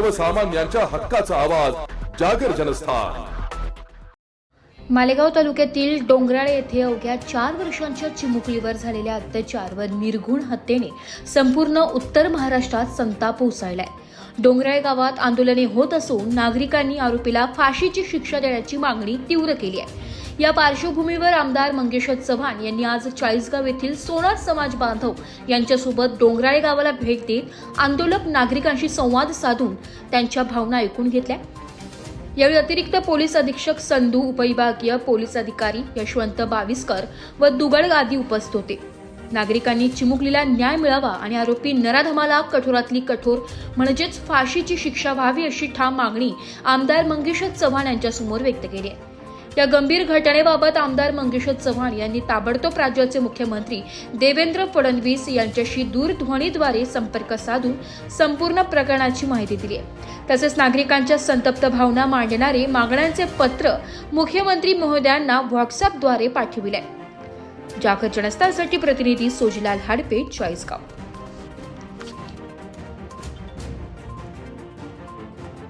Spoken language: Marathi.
सर्वसामान्यांच्या हक्काचा आवाज जागर जनस्थान. मालेगाव तालुक्यातील डोंगराळे येथे अवघ्या चार वर्षांच्या चिमुकलीवर झालेल्या अत्याचार व निर्घुण हत्येने संपूर्ण उत्तर महाराष्ट्रात संताप उसळलाय. डोंगराळे गावात आंदोलने होत असून नागरिकांनी आरोपीला फाशीची शिक्षा देण्याची मागणी तीव्र केली आहे. या पार्श्वभूमीवर आमदार मंगेश चव्हाण यांनी आज चाळीसगाव येथील सोनार समाज बांधव यांच्यासोबत डोंगराळे गावाला भेट देत आंदोलक नागरिकांशी संवाद साधून त्यांच्या भावना ऐकून घेतल्या. यावेळी अतिरिक्त पोलीस अधीक्षक संधू उपविभागीय पोलीस अधिकारी यशवंत बाविस्कर व दुगड आदी उपस्थित होते. नागरिकांनी चिमुकलीला न्याय मिळावा आणि आरोपी नराधमाला कठोरातली कठोर म्हणजेच फाशीची शिक्षा व्हावी अशी ठाम मागणी आमदार मंगेश चव्हाण यांच्यासमोर व्यक्त केली आहे. या गंभीर घटनेबाबत आमदार मंगेश चव्हाण यांनी ताबडतोब राज्याचे मुख्यमंत्री देवेंद्र फडणवीस यांच्याशी दूरध्वनीद्वारे संपर्क साधून संपूर्ण प्रकरणाची माहिती दिली आहे. तसेच नागरिकांच्या संतप्त भावना मांडणारे मागण्यांचे पत्र मुख्यमंत्री महोदयांना व्हॉट्सअपद्वारे पाठविले जागर जनस्थानसाठी प्रतिनिधी सोजीलाल हाडपे चाळीसगाव